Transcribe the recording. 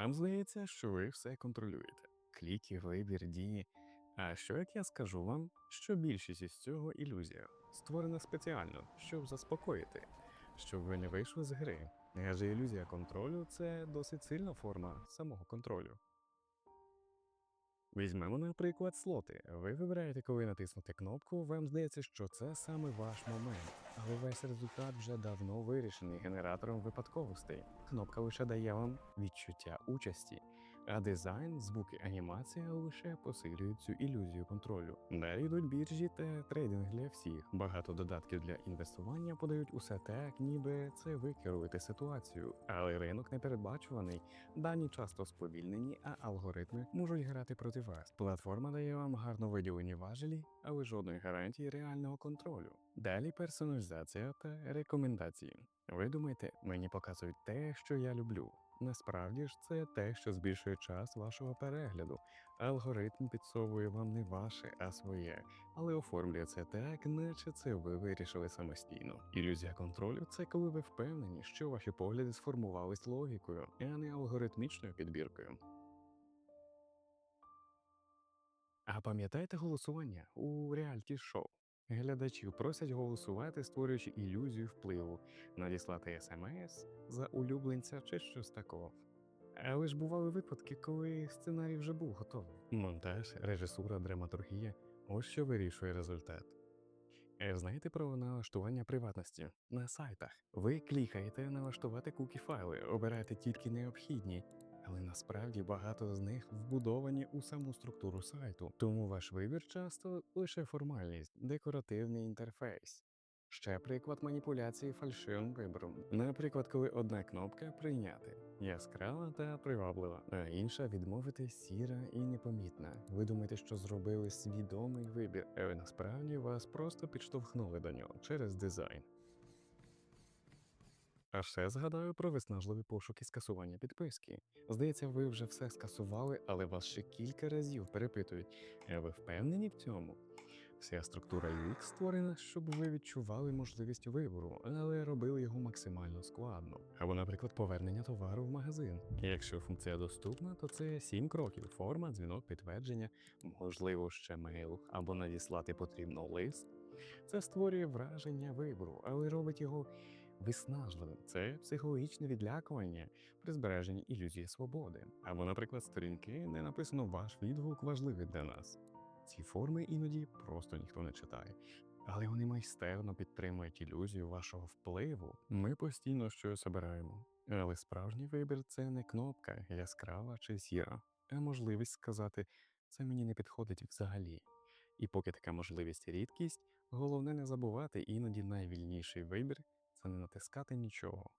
Вам здається, що ви все контролюєте. Кліки, вибір, дії. А що як я скажу вам, що більшість із цього ілюзія, створена спеціально, щоб заспокоїти, щоб ви не вийшли з гри. Адже ілюзія контролю це досить сильна форма самого контролю. Візьмемо, наприклад, слоти. Ви вибираєте, коли натиснути кнопку, вам здається, що це саме ваш момент, але весь результат вже давно вирішений генератором випадковостей. Кнопка лише дає вам відчуття участі, а дизайн, звуки, анімація лише посилюють цю ілюзію контролю. Далі йдуть біржі та трейдинг для всіх. Багато додатків для інвестування подають усе так, ніби це ви керуєте ситуацію, але ринок непередбачуваний. Дані часто сповільнені, а алгоритми можуть грати проти вас. Платформа дає вам гарно виділені важелі, але жодної гарантії реального контролю. Далі персоналізація та рекомендації. Ви думаєте, мені показують те, що я люблю. Насправді ж це те, що збільшує час вашого перегляду. Алгоритм підсовує вам не ваше, а своє, але оформлює це так, наче це ви вирішили самостійно. Ілюзія контролю це коли ви впевнені, що ваші погляди сформувались логікою, а не алгоритмічною підбіркою. А пам'ятаєте голосування у реальті шоу? Глядачів просять голосувати, створюючи ілюзію впливу, надіслати смс за улюбленця чи щось такого. Але ж бували випадки, коли сценарій вже був готовий. Монтаж, режисура, драматургія ось що вирішує результат. Е, Знаєте про налаштування приватності на сайтах? Ви клікаєте налаштувати кукі файли, обираєте тільки необхідні, але насправді багато з них вбудовані у саму структуру сайту, тому ваш вибір часто лише формальність, декоративний інтерфейс. Ще приклад маніпуляції фальшивим вибором. Наприклад, коли одна кнопка прийняти яскрава та приваблива, а інша відмовити сіра і непомітна. Ви думаєте, що зробили свідомий вибір, але насправді вас просто підштовхнули до нього через дизайн. А ще згадаю про виснажливі пошуки скасування підписки. Здається, ви вже все скасували, але вас ще кілька разів перепитують. «Е, Ви впевнені в цьому? Вся структура UX створена, щоб ви відчували можливість вибору, але робили його максимально складно. Або, наприклад, повернення товару в магазин. Якщо функція доступна, то це сім кроків: форма, дзвінок, підтвердження, можливо, ще мейл або надіслати потрібно лист. Це створює враження вибору, але робить його виснажливим. Це психологічне відлякування при збереженні ілюзії свободи. Або, наприклад, сторінки, де написано ваш відгук важливий для нас. Ці форми іноді просто ніхто не читає. Але вони майстерно підтримують ілюзію вашого впливу. Ми постійно щось обираємо. Але справжній вибір це не кнопка яскрава чи сіра, а можливість сказати це мені не підходить взагалі. І поки така можливість рідкість, головне не забувати іноді найвільніший вибір це не натискати нічого,